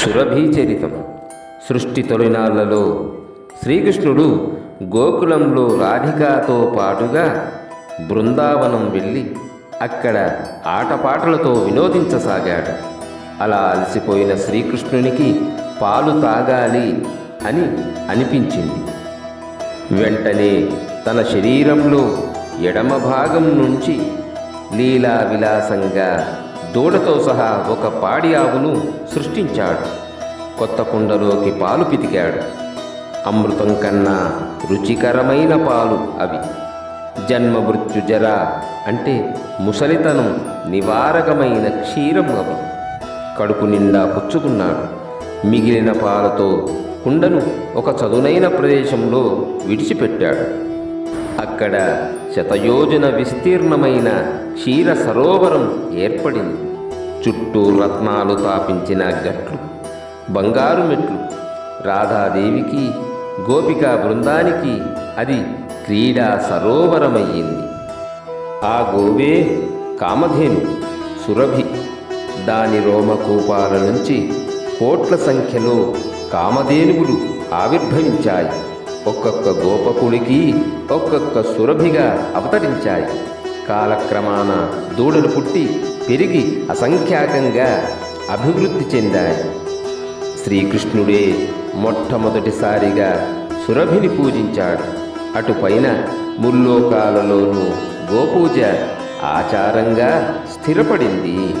సురభీచరితం సృష్టి తొలినాళ్ళలో శ్రీకృష్ణుడు గోకులంలో రాధికాతో పాటుగా బృందావనం వెళ్ళి అక్కడ ఆటపాటలతో వినోదించసాగాడు. అలా అలసిపోయిన శ్రీకృష్ణునికి పాలు తాగాలి అని అనిపించింది. వెంటనే తన శరీరంలో ఎడమ భాగం నుంచి లీలా విలాసంగా దూడతో సహా ఒక పాడి ఆవును సృష్టించాడు. కొత్త కుండలోకి పాలు పితికాడు. అమృతం కన్నా రుచికరమైన పాలు అవి. జన్మ మృత్యు జర అంటే ముసలితనం నివారకమైన క్షీరం అవి. కడుపు నిండా పుచ్చుకున్నాడు. మిగిలిన పాలతో కుండను ఒక చదునైన ప్రదేశంలో విడిచిపెట్టాడు. అక్కడ శతయోజన విస్తీర్ణమైన క్షీర సరోవరం ఏర్పడింది. చుట్టూ రత్నాలు తాపించిన గట్లు బంగారు మెట్లు. రాధాదేవికి గోపికా బృందానికి అది క్రీడా సరోవరమయ్యింది. ఆ గోవే కామధేను సురభి. దాని రోమకూపాల నుంచి కోట్ల సంఖ్యలో కామధేనువులు ఆవిర్భవించాయి. ఒక్కొక్క గోపకుడికి ఒక్కొక్క సురభిగా అవతరించాయి. కాలక్రమాన దూడలు పుట్టి పెరిగి అసంఖ్యాకంగా అభివృద్ధి చెందాయి. శ్రీకృష్ణుడే మొట్టమొదటిసారిగా సురభిని పూజించాడు. అటుపైన ముల్లోకాలలోనూ గోపూజ ఆచారంగా స్థిరపడింది.